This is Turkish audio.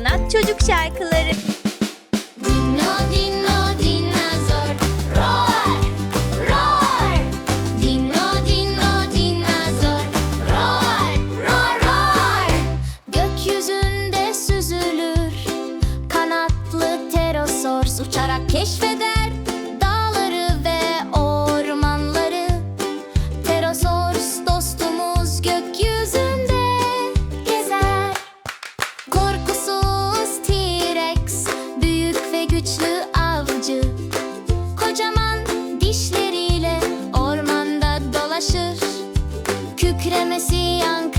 Bonat Çocuk Şarkıları. Dino dino dinozor. Roar roar. Dino dino dinozor. Roar roar roar. Gökyüzünde süzülür kanatlı pterosaurs uçarak keşfeder güçlü avcı. Kocaman dişleriyle ormanda dolaşır. Kükremesi yankı